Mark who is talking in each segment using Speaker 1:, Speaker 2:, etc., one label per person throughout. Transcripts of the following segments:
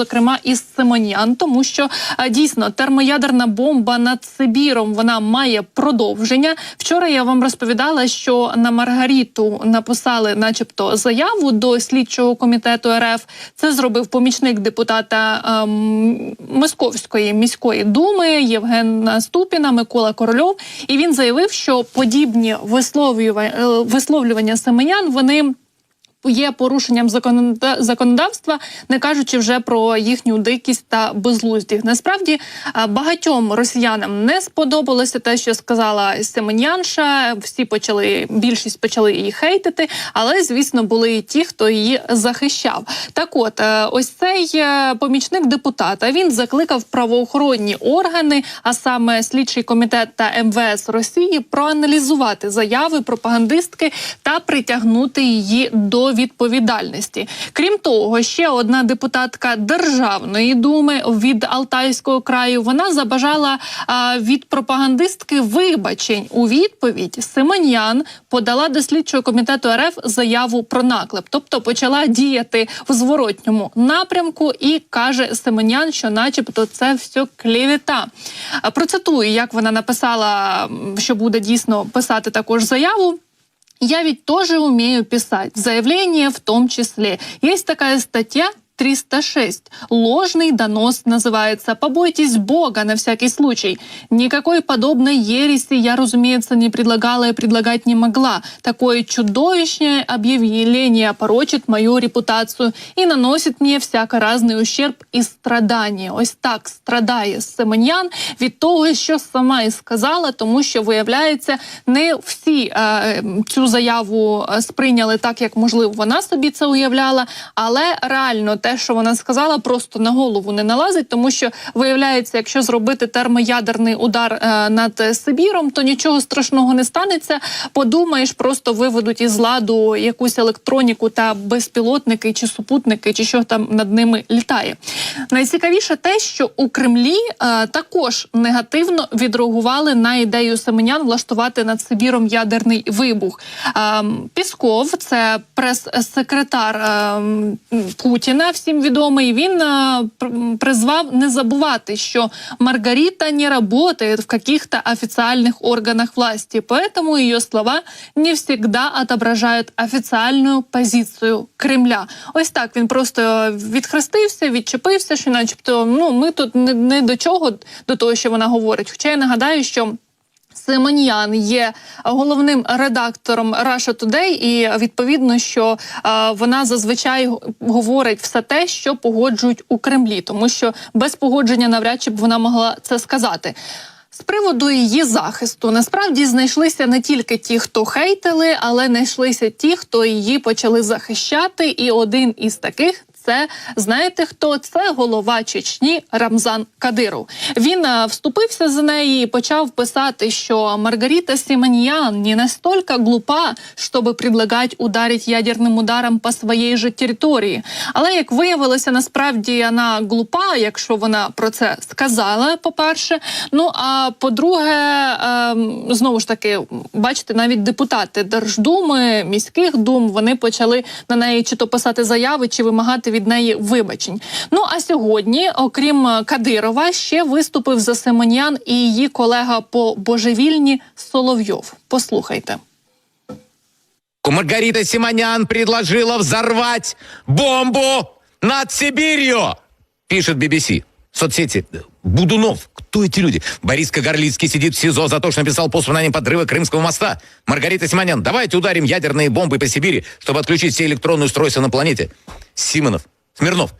Speaker 1: зокрема із Симонян, тому що е, дійсно термоядерна бомба над Сибіром вона має продовження. Вчора я вам розповідала, що на Маргаріту написали, начебто, заяву до слідчого комітету РФ. Це зробив помічник депутата ем, Московської міської думи Євген Ступіна, Микола Корольов. І він заявив, що подібні висловлювання, е, висловлювання семенян вони. Є порушенням законода- законодавства, не кажучи вже про їхню дикість та безлуздість. Насправді багатьом росіянам не сподобалося те, що сказала Семенянша. Всі почали більшість почали її хейтити, але звісно були і ті, хто її захищав. Так, от е, ось цей е, помічник депутата він закликав правоохоронні органи, а саме слідчий комітет та МВС Росії, проаналізувати заяви пропагандистки та притягнути її до відповідальності. Крім того, ще одна депутатка Державної думи від Алтайського краю вона забажала а, від пропагандистки вибачень у відповідь. Семенян подала до слідчого комітету РФ заяву про наклеп, тобто почала діяти в зворотньому напрямку, і каже Семенян, що, начебто, це все клівета. Процитую, як вона написала, що буде дійсно писати також заяву. Я ведь тоже умею писать. Заявление в том числе. Есть такая статья 306. Ложный донос называется. Побойтесь Бога на всякий случай. Никакой подобной ереси я, разумеется, не предлагала и предлагать не могла. Такое чудовищное объявление порочит мою репутацию и наносит мне всяко разный ущерб і страдання. Ось так страдає Семенян від того, що сама і сказала, тому що виявляється, не всі е, цю заяву е, сприйняли так, як можливо вона собі це уявляла, але реально те, що вона сказала, просто на голову не налазить, тому що виявляється, якщо зробити термоядерний удар е, над Сибіром, то нічого страшного не станеться. Подумаєш, просто виведуть із ладу якусь електроніку та безпілотники чи супутники, чи що там над ними літає. Найцікавіше те, що у Кремлі е, також негативно відреагували на ідею Семенян влаштувати над Сибіром ядерний вибух. Е, Пісков, це прес-секретар е, Путіна, всім відомий. Він е, призвав не забувати, що Маргарита не работает в каких-то официальных органах власти, поэтому ее слова не всегда отображают офіціальну позицію Кремля. Ось так він просто відхрестився, відчепився, що, начебто, ну ми тут не, не до чого до того, що вона говорить. Хоча я нагадаю, що. Семен'ян є головним редактором Russia Today і відповідно, що вона зазвичай говорить все те, що погоджують у Кремлі, тому що без погодження навряд чи б вона могла це сказати. З приводу її захисту насправді знайшлися не тільки ті, хто хейтили, але знайшлися ті, хто її почали захищати. І один із таких це знаєте хто? Це голова Чечні Рамзан Кадиров. Він е, вступився за неї і почав писати, що Маргарита Симоньян не настільки глупа, щоб предлагати ударить ядерним ударом по своїй же території. Але як виявилося, насправді вона глупа, якщо вона про це сказала, по-перше. Ну а по-друге, ем, знову ж таки, бачите, навіть депутати Держдуми, міських дум вони почали на неї чи то писати заяви, чи вимагати від неї вибачень. Ну а сьогодні, окрім е, Кадирова, ще виступив за Семенян і її колега по божевільні Соловйов. Послухайте.
Speaker 2: Маргарита Симонян предложила взорвать бомбу над Сибирью, пишет BBC. Соцсети. Будунов. Кто эти люди? Борис Кагарлицкий сидит в СИЗО за то, что написал по воспоминаниям подрыва Крымского моста. Маргарита Симонян, давайте ударим ядерные бомбы по Сибири, чтобы отключить все электронные устройства на планете. Симонов. Смирнов.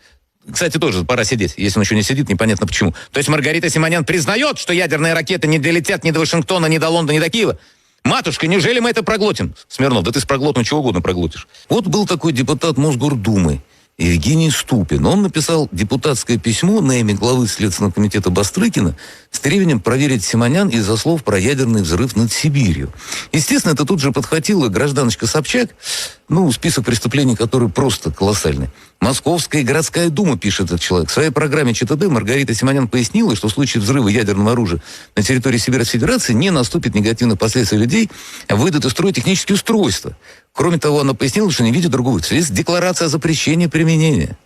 Speaker 2: Кстати, тоже пора сидеть. Если он еще не сидит, непонятно почему. То есть Маргарита Симонян признает, что ядерные ракеты не долетят ни до Вашингтона, ни до Лондона, ни до Киева. Матушка, неужели мы это проглотим? Смирнов, да ты с проглотом чего угодно проглотишь. Вот был такой депутат Мосгордумы, Евгений Ступин. Он написал депутатское письмо на имя главы Следственного комитета Бастрыкина с требованием проверить Симонян из-за слов про ядерный взрыв над Сибирью. Естественно, это тут же подхватила гражданочка Собчак, ну, список преступлений, который просто колоссальный. Московская городская дума, пишет этот человек. В своей программе ЧТД Маргарита Симонян пояснила, что в случае взрыва ядерного оружия на территории Сибирской Федерации не наступит негативных последствий людей, а выйдут из строя технические устройства. Кроме того, она пояснила, что не видит другого. Есть декларация о запрещении применения.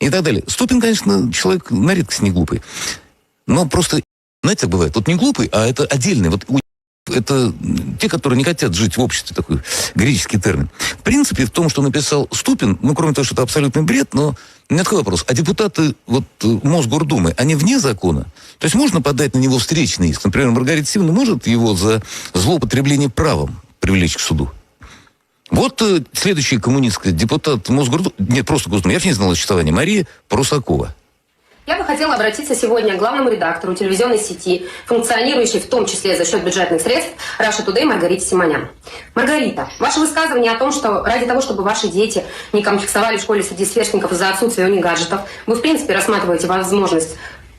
Speaker 2: и так далее. Ступин, конечно, человек на редкость не глупый. Но просто, знаете, бывает, вот не глупый, а это отдельный. Вот у это те, которые не хотят жить в обществе, такой греческий термин. В принципе, в том, что написал Ступин, ну, кроме того, что это абсолютный бред, но у меня такой вопрос. А депутаты вот э, Мосгордумы, они вне закона? То есть можно подать на него встречный иск? Например, Маргарита Симовна может его за злоупотребление правом привлечь к суду? Вот э, следующий коммунистский депутат Мосгордумы, нет, просто Госдумы, я не знал о существовании, Мария Прусакова.
Speaker 3: Я бы хотела обратиться сегодня к главному редактору телевизионной сети, функционирующей в том числе за счет бюджетных средств, Раша Тудей Маргарите Симонян. Маргарита, ваше высказывание о том, что ради того, чтобы ваши дети не комплексовали в школе среди сверстников из-за отсутствия у них гаджетов, вы в принципе рассматриваете возможность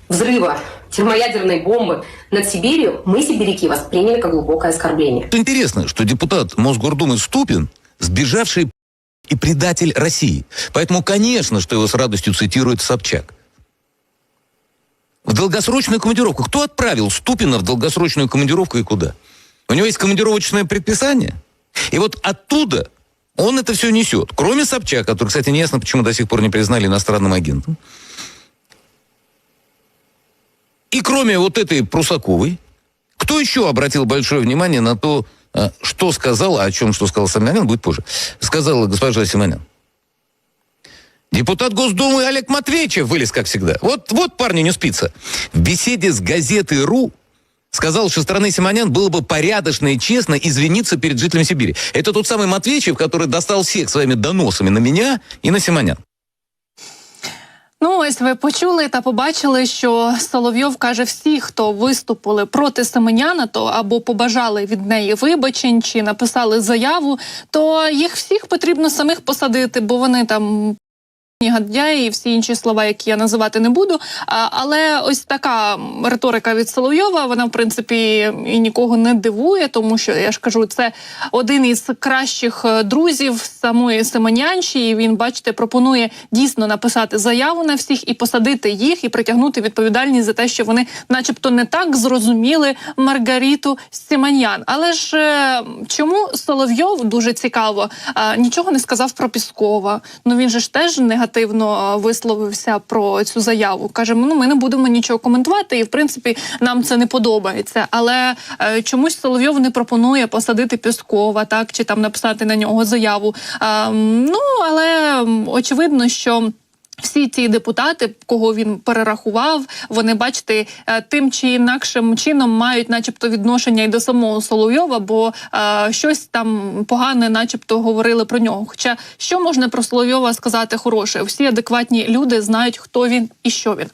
Speaker 3: взрыва термоядерной бомбы над Сибирью, мы, сибиряки, восприняли как глубокое оскорбление.
Speaker 2: Интересно, что депутат Мосгордумы Ступин, сбежавший и предатель России. Поэтому, конечно, что его с радостью цитирует Собчак. В долгосрочную командировку. Кто отправил Ступина в долгосрочную командировку и куда? У него есть командировочное предписание. И вот оттуда он это все несет. Кроме Собчак, который, кстати, неясно, почему до сих пор не признали иностранным агентом. И кроме вот этой Прусаковой, кто еще обратил большое внимание на то, что сказала, о чем что сказал Симонян, будет позже. Сказала госпожа Симонян. Депутат Госдумы Олег Матвеевичев вылез, как всегда. Вот, вот парню не спится. В беседе с газетой «Ру» сказал, что стороны Симонян было бы порядочно и честно извиниться перед жителями Сибири. Это тот самый Матвеевичев, который достал всех своими доносами на меня и на Симонян.
Speaker 1: Ну, ось ви почули та побачили, що Соловйов каже, всі, хто виступили проти Семеняна, то або побажали від неї вибачень, чи написали заяву, то їх всіх потрібно самих посадити, бо вони там. Гадяї і всі інші слова, які я називати не буду. Але ось така риторика від Соловйова, вона в принципі і нікого не дивує, тому що я ж кажу, це один із кращих е, друзів самої Семенянші. І він, бачите, пропонує дійсно написати заяву на всіх і посадити їх, і притягнути відповідальність за те, що вони, начебто, не так зрозуміли Маргаріту Сіманян. Але ж е, чому Соловйов дуже цікаво нічого не сказав про Піскова? Ну він же ж теж негативно е, висловився про цю заяву. Каже, ну ми не будемо нічого коментувати, і в принципі нам це не подобається. Але е, чомусь Соловйов не пропонує посадити Піскова, так чи там написати на нього заяву. Е, ну але очевидно, що. Всі ці депутати, кого він перерахував, вони бачите, е, тим чи інакшим чином мають, начебто, відношення і до самого Соловйова, бо е, щось там погане, начебто, говорили про нього. Хоча що можна про Соловйова сказати хороше? Всі адекватні люди знають, хто він і що він.